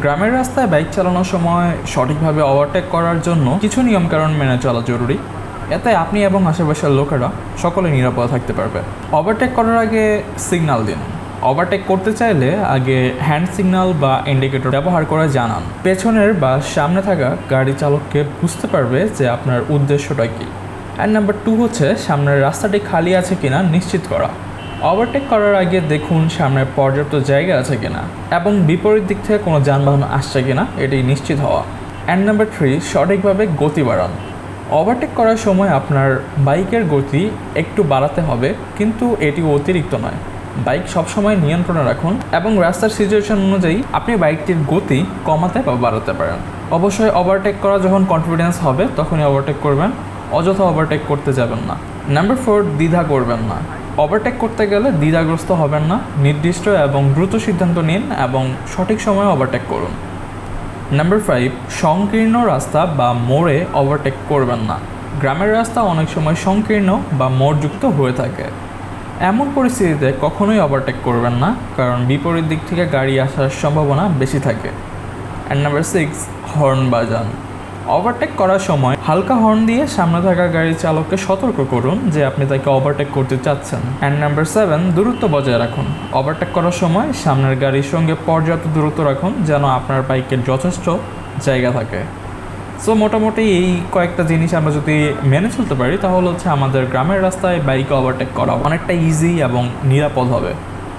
গ্রামের রাস্তায় বাইক চালানোর সময় সঠিকভাবে ওভারটেক করার জন্য কিছু নিয়মকানুন মেনে চলা জরুরি। এতে আপনি এবং আশেপাশের লোকেরা সকলে নিরাপদ থাকতে পারবে। ওভারটেক করার আগে সিগনাল দিন। ওভারটেক করতে চাইলে আগে হ্যান্ড সিগন্যাল বা ইন্ডিকেটর ব্যবহার করে জানান। পেছনের বা সামনে থাকা গাড়ি চালককে বুঝতে পারবে যে আপনার উদ্দেশ্যটা কী। অ্যান্ড নাম্বার টু হচ্ছে, সামনের রাস্তাটি খালি আছে কিনা নিশ্চিত করা। ওভারটেক করার আগে দেখুন সামনে পর্যাপ্ত জায়গা আছে কিনা এবং বিপরীত দিক থেকে কোনো যানবাহন আসছে কিনা এটি নিশ্চিত হওয়া। অ্যান্ড নাম্বার থ্রি সঠিকভাবে গতি বাড়ান। ওভারটেক করার সময় আপনার বাইকের গতি একটু বাড়াতে হবে, কিন্তু এটি অতিরিক্ত নয়। বাইক সবসময় নিয়ন্ত্রণে রাখুন এবং রাস্তার সিচুয়েশন অনুযায়ী আপনি বাইকটির গতি কমাতে বা বাড়াতে পারেন। অবশ্যই ওভারটেক করা যখন কনফিডেন্স হবে, তখনই ওভারটেক করবেন, অযথা ওভারটেক করতে যাবেন না। নাম্বার ফোর দ্বিধা করবেন না। ওভারটেক করতে গেলে দ্বিধাগ্রস্ত হবেন না, নির্দিষ্ট এবং দ্রুত সিদ্ধান্ত নিন এবং সঠিক সময়ে ওভারটেক করুন। নাম্বার ফাইভ সংকীর্ণ রাস্তা বা মোড়ে ওভারটেক করবেন না। গ্রামের রাস্তা অনেক সময় সংকীর্ণ বা মোড়যুক্ত হয়ে থাকে। এমন পরিস্থিতিতে কখনোই ওভারটেক করবেন না, কারণ বিপরীত দিক থেকে গাড়ি আসার সম্ভাবনা বেশি থাকে। অ্যান্ড নাম্বার সিক্স হর্ন বাজান। ওভারটেক করার সময় হালকা হর্ন দিয়ে সামনে থাকা গাড়ির চালককে সতর্ক করুন যে আপনি তাকে ওভারটেক করতে চাচ্ছেন। অ্যান্ড নাম্বার সেভেন দূরত্ব বজায় রাখুন। ওভারটেক করার সময় সামনের গাড়ির সঙ্গে পর্যাপ্ত দূরত্ব রাখুন যেন আপনার বাইকের যথেষ্ট জায়গা থাকে। সো মোটামুটি এই কয়েকটা জিনিস আমরা যদি মেনে চলতে পারি, তাহলে হচ্ছে আমাদের গ্রামের রাস্তায় বাইক ওভারটেক করা অনেকটা ইজি এবং নিরাপদ হবে।